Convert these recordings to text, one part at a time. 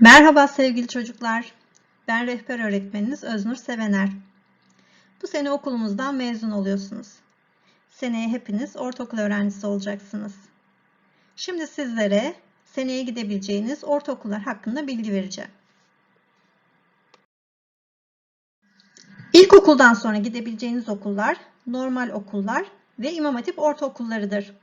Merhaba sevgili çocuklar. Ben rehber öğretmeniniz Öznur Sevener. Bu sene okulumuzdan mezun oluyorsunuz. Seneye hepiniz ortaokul öğrencisi olacaksınız. Şimdi sizlere seneye gidebileceğiniz ortaokullar hakkında bilgi vereceğim. İlkokuldan sonra gidebileceğiniz okullar normal okullar ve İmam Hatip ortaokullarıdır.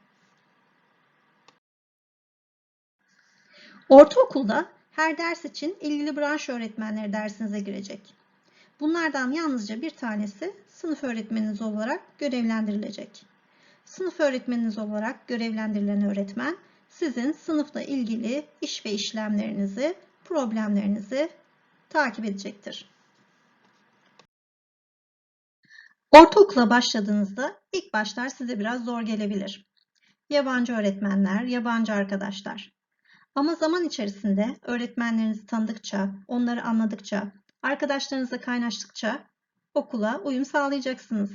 Ortaokulda her ders için ilgili branş öğretmenleri dersinize girecek. Bunlardan yalnızca bir tanesi sınıf öğretmeniniz olarak görevlendirilecek. Sınıf öğretmeniniz olarak görevlendirilen öğretmen sizin sınıfla ilgili iş ve işlemlerinizi, problemlerinizi takip edecektir. Ortaokula başladığınızda ilk başlar size biraz zor gelebilir. Yabancı öğretmenler, yabancı arkadaşlar. Ama zaman içerisinde öğretmenlerinizi tanıdıkça, onları anladıkça, arkadaşlarınızla kaynaştıkça okula uyum sağlayacaksınız.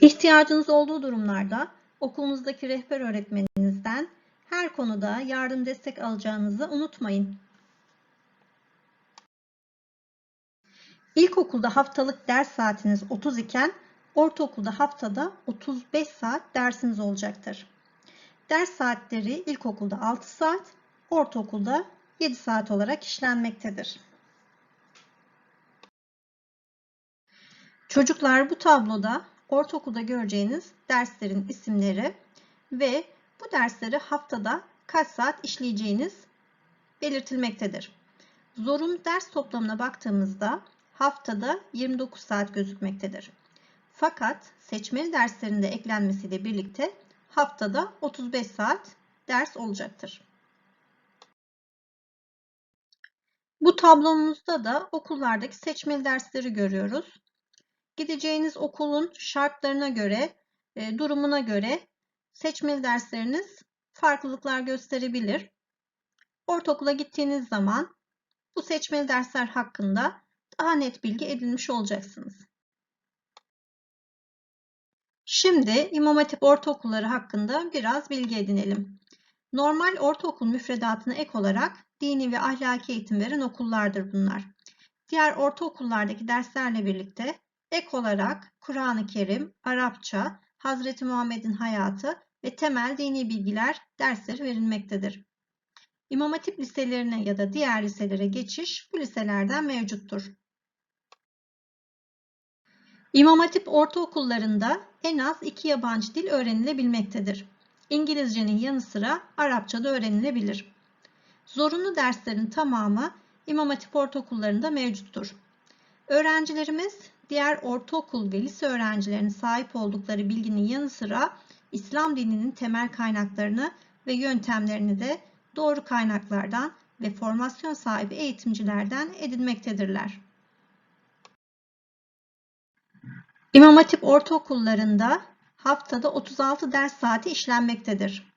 İhtiyacınız olduğu durumlarda okulunuzdaki rehber öğretmeninizden her konuda yardım destek alacağınızı unutmayın. İlkokulda haftalık ders saatiniz 30 iken ortaokulda haftada 35 saat dersiniz olacaktır. Ders saatleri ilkokulda 6 saat, ortaokulda 7 saat olarak işlenmektedir. Çocuklar bu tabloda ortaokulda göreceğiniz derslerin isimleri ve bu dersleri haftada kaç saat işleyeceğiniz belirtilmektedir. Zorunlu ders toplamına baktığımızda haftada 29 saat gözükmektedir. Fakat seçmeli derslerinde eklenmesiyle birlikte haftada 35 saat ders olacaktır. Bu tablomuzda da okullardaki seçmeli dersleri görüyoruz. Gideceğiniz okulun şartlarına göre, e, durumuna göre seçmeli dersleriniz farklılıklar gösterebilir. Ortaokula gittiğiniz zaman bu seçmeli dersler hakkında daha net bilgi edinmiş olacaksınız. Şimdi İmam Hatip ortaokulları hakkında biraz bilgi edinelim. Normal ortaokul müfredatına ek olarak dini ve ahlaki eğitim veren okullardır bunlar. Diğer ortaokullardaki derslerle birlikte ek olarak Kur'an-ı Kerim, Arapça, Hazreti Muhammed'in hayatı ve temel dini bilgiler dersleri verilmektedir. İmam Hatip liselerine ya da diğer liselere geçiş bu liselerden mevcuttur. İmam Hatip ortaokullarında en az iki yabancı dil öğrenilebilmektedir. İngilizcenin yanı sıra Arapça da öğrenilebilir. Zorunlu derslerin tamamı İmam Hatip ortaokullarında mevcuttur. Öğrencilerimiz diğer ortaokul ve lise öğrencilerinin sahip oldukları bilginin yanı sıra İslam dininin temel kaynaklarını ve yöntemlerini de doğru kaynaklardan ve formasyon sahibi eğitimcilerden edinmektedirler. İmam Hatip ortaokullarında haftada 36 ders saati işlenmektedir.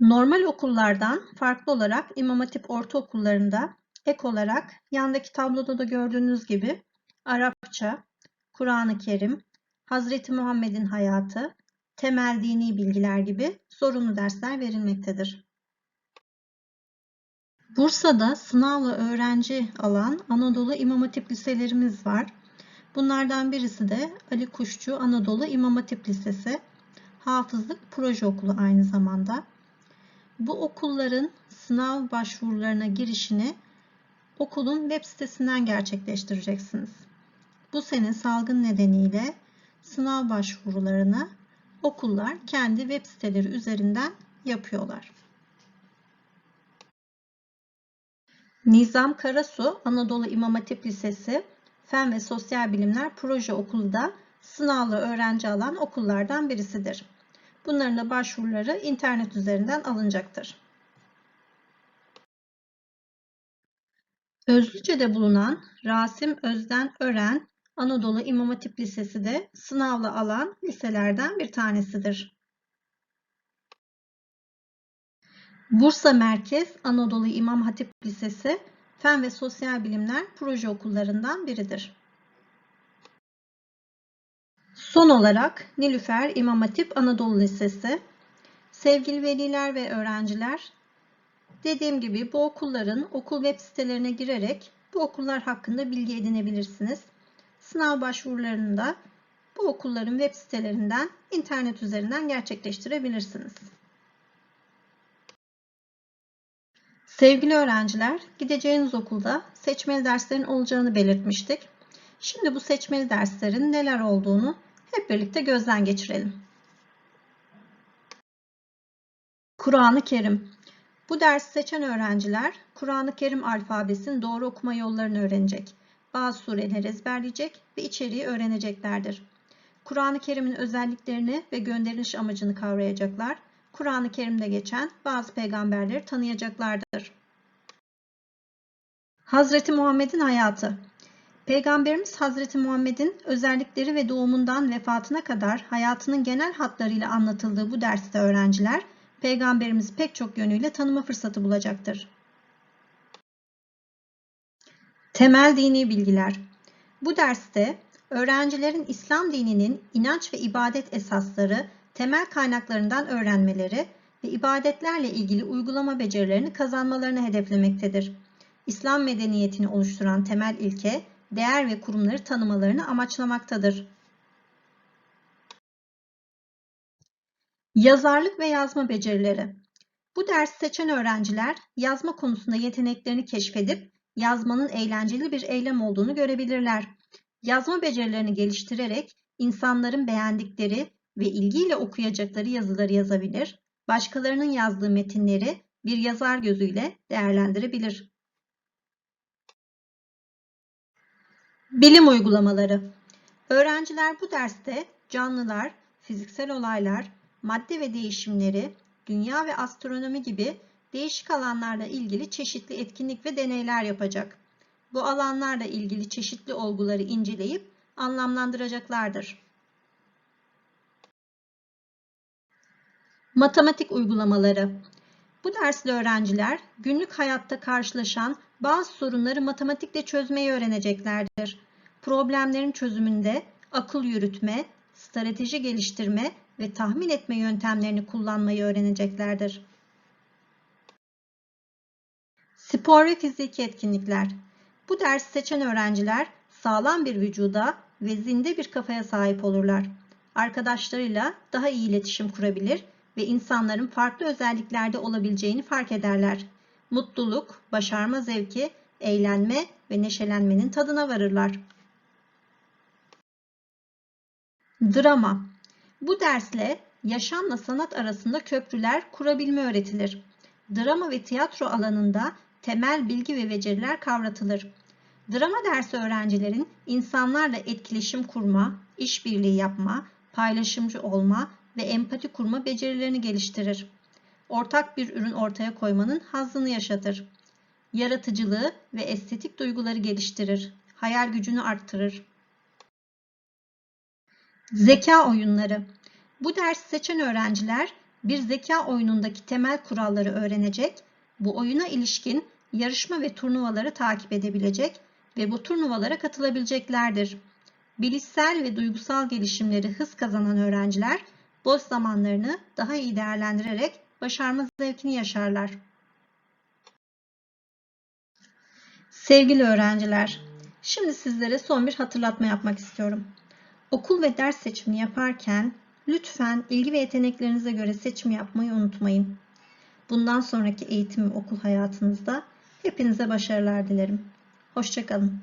Normal okullardan farklı olarak İmam Hatip ortaokullarında ek olarak yandaki tabloda da gördüğünüz gibi Arapça, Kur'an-ı Kerim, Hazreti Muhammed'in hayatı, temel dini bilgiler gibi zorunlu dersler verilmektedir. Bursa'da sınavla öğrenci alan Anadolu İmam Hatip liselerimiz var. Bunlardan birisi de Ali Kuşçu Anadolu İmam Hatip Lisesi. Hafızlık proje okulu aynı zamanda. Bu okulların sınav başvurularına girişini okulun web sitesinden gerçekleştireceksiniz. Bu sene salgın nedeniyle sınav başvurularını okullar kendi web siteleri üzerinden yapıyorlar. Nizam Karasu Anadolu İmam Hatip Lisesi Fen ve Sosyal Bilimler Proje Okulu da sınavlı öğrenci alan okullardan birisidir. Bunların da başvuruları internet üzerinden alınacaktır. Özlüce'de bulunan Rasim Özden Ören Anadolu İmam Hatip Lisesi de sınavlı alan liselerden bir tanesidir. Bursa Merkez Anadolu İmam Hatip Lisesi Fen ve Sosyal Bilimler proje okullarından biridir. Son olarak Nilüfer İmam Hatip Anadolu Lisesi Sevgili veliler ve öğrenciler, dediğim gibi bu okulların okul web sitelerine girerek bu okullar hakkında bilgi edinebilirsiniz. Sınav başvurularını da bu okulların web sitelerinden internet üzerinden gerçekleştirebilirsiniz. Sevgili öğrenciler, gideceğiniz okulda seçmeli derslerin olacağını belirtmiştik. Şimdi bu seçmeli derslerin neler olduğunu hep birlikte gözden geçirelim. Kur'an-ı Kerim Bu dersi seçen öğrenciler Kur'an-ı Kerim alfabesinin doğru okuma yollarını öğrenecek. Bazı sureleri ezberleyecek ve içeriği öğreneceklerdir. Kur'an-ı Kerim'in özelliklerini ve gönderiliş amacını kavrayacaklar. Kur'an-ı Kerim'de geçen bazı peygamberleri tanıyacaklardır. Hazreti Muhammed'in hayatı Peygamberimiz Hazreti Muhammed'in özellikleri ve doğumundan vefatına kadar hayatının genel hatlarıyla anlatıldığı bu derste öğrenciler Peygamberimizi pek çok yönüyle tanıma fırsatı bulacaktır. Temel dini bilgiler Bu derste öğrencilerin İslam dininin inanç ve ibadet esasları, temel kaynaklarından öğrenmeleri ve ibadetlerle ilgili uygulama becerilerini kazanmalarını hedeflemektedir. İslam medeniyetini oluşturan temel ilke, değer ve kurumları tanımalarını amaçlamaktadır. Yazarlık ve yazma becerileri Bu dersi seçen öğrenciler yazma konusunda yeteneklerini keşfedip yazmanın eğlenceli bir eylem olduğunu görebilirler. Yazma becerilerini geliştirerek insanların beğendikleri ve ilgiyle okuyacakları yazıları yazabilir, başkalarının yazdığı metinleri bir yazar gözüyle değerlendirebilir. Bilim uygulamaları Öğrenciler bu derste canlılar, fiziksel olaylar, madde ve değişimleri, dünya ve astronomi gibi değişik alanlarla ilgili çeşitli etkinlik ve deneyler yapacak. Bu alanlarla ilgili çeşitli olguları inceleyip anlamlandıracaklardır. Matematik uygulamaları Bu dersli öğrenciler günlük hayatta karşılaşan bazı sorunları matematikle çözmeyi öğreneceklerdir. Problemlerin çözümünde akıl yürütme, strateji geliştirme ve tahmin etme yöntemlerini kullanmayı öğreneceklerdir. Spor ve fiziki etkinlikler. Bu dersi seçen öğrenciler sağlam bir vücuda ve zinde bir kafaya sahip olurlar. Arkadaşlarıyla daha iyi iletişim kurabilir ve insanların farklı özelliklerde olabileceğini fark ederler. Mutluluk, başarma zevki, eğlenme ve neşelenmenin tadına varırlar. Drama Bu dersle yaşamla sanat arasında köprüler kurabilme öğretilir. Drama ve tiyatro alanında temel bilgi ve beceriler kavratılır. Drama dersi öğrencilerin insanlarla etkileşim kurma, işbirliği yapma, paylaşımcı olma ve empati kurma becerilerini geliştirir. Ortak bir ürün ortaya koymanın hazzını yaşatır. Yaratıcılığı ve estetik duyguları geliştirir. Hayal gücünü arttırır. Zeka oyunları. Bu dersi seçen öğrenciler bir zeka oyunundaki temel kuralları öğrenecek, bu oyuna ilişkin yarışma ve turnuvaları takip edebilecek ve bu turnuvalara katılabileceklerdir. Bilişsel ve duygusal gelişimleri hız kazanan öğrenciler boş zamanlarını daha iyi değerlendirerek başarma zevkini yaşarlar. Sevgili öğrenciler, şimdi sizlere son bir hatırlatma yapmak istiyorum. Okul ve ders seçimini yaparken lütfen ilgi ve yeteneklerinize göre seçim yapmayı unutmayın. Bundan sonraki eğitim ve okul hayatınızda hepinize başarılar dilerim. Hoşçakalın.